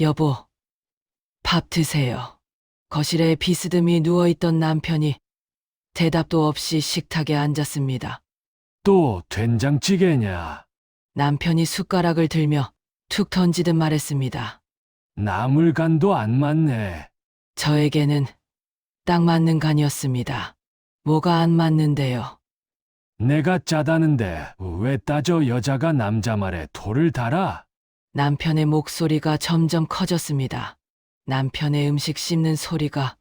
여보, 밥 드세요. 거실에 비스듬히 누워있던 남편이 대답도 없이 식탁에 앉았습니다. 또 된장찌개냐? 남편이 숟가락을 들며 툭 던지듯 말했습니다. 나물 간도 안 맞네. 저에게는 딱 맞는 간이었습니다. 뭐가 안 맞는데요. 내가 짜다는데 왜 따져 여자가 남자 말에 돌을 달아? 남편의 목소리가 점점 커졌습니다. 남편의 음식 씹는 소리가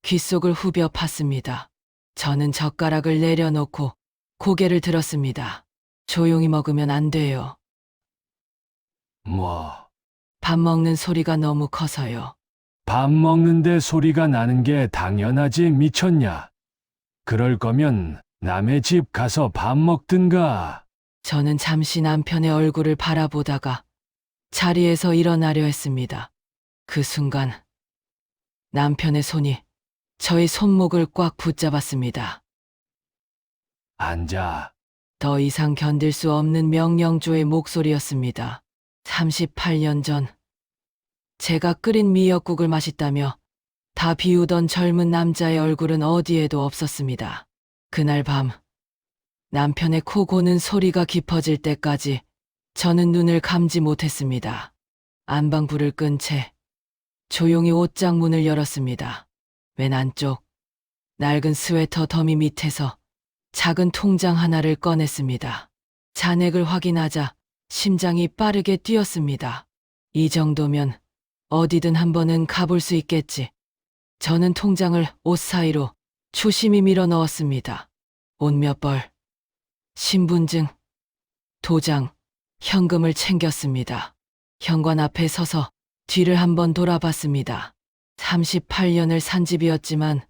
귓속을 후벼 팠습니다. 저는 젓가락을 내려놓고 고개를 들었습니다. 조용히 먹으면 안 돼요. 뭐, 밥 먹는 소리가 너무 커서요. 밥 먹는데 소리가 나는 게 당연하지 미쳤냐? 그럴 거면 남의 집 가서 밥 먹든가. 저는 잠시 남편의 얼굴을 바라보다가 자리에서 일어나려 했습니다. 그 순간 남편의 손이 저의 손목을 꽉 붙잡았습니다. 앉아. 더 이상 견딜 수 없는 명령조의 목소리였습니다. 38년 전 제가 끓인 미역국을 마셨다며 다 비우던 젊은 남자의 얼굴은 어디에도 없었습니다. 그날 밤 남편의 코 고는 소리가 깊어질 때까지 저는 눈을 감지 못했습니다. 안방불을 끈 채 조용히 옷장 문을 열었습니다. 맨 안쪽 낡은 스웨터 더미 밑에서 작은 통장 하나를 꺼냈습니다. 잔액을 확인하자 심장이 빠르게 뛰었습니다. 이 정도면 어디든 한 번은 가볼 수 있겠지. 저는 통장을 옷 사이로 조심히 밀어 넣었습니다. 옷 몇 벌, 신분증, 도장, 현금을 챙겼습니다. 현관 앞에 서서 뒤를 한번 돌아봤습니다. 38년을 산 집이었지만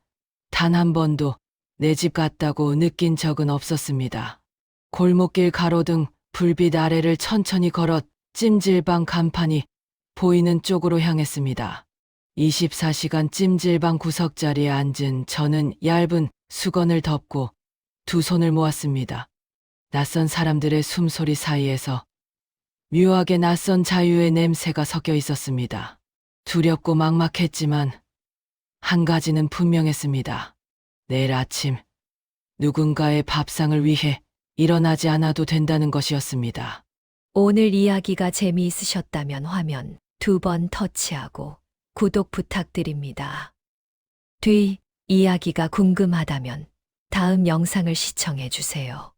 단 한 번도 내 집 같다고 느낀 적은 없었습니다. 골목길 가로등 불빛 아래를 천천히 걸어 찜질방 간판이 보이는 쪽으로 향했습니다. 24시간 찜질방 구석자리에 앉은 저는 얇은 수건을 덮고 두 손을 모았습니다. 낯선 사람들의 숨소리 사이에서 묘하게 낯선 자유의 냄새가 섞여 있었습니다. 두렵고 막막했지만 한 가지는 분명했습니다. 내일 아침 누군가의 밥상을 위해 일어나지 않아도 된다는 것이었습니다. 오늘 이야기가 재미있으셨다면 화면 두 번 터치하고 구독 부탁드립니다. 뒤 이야기가 궁금하다면 다음 영상을 시청해 주세요.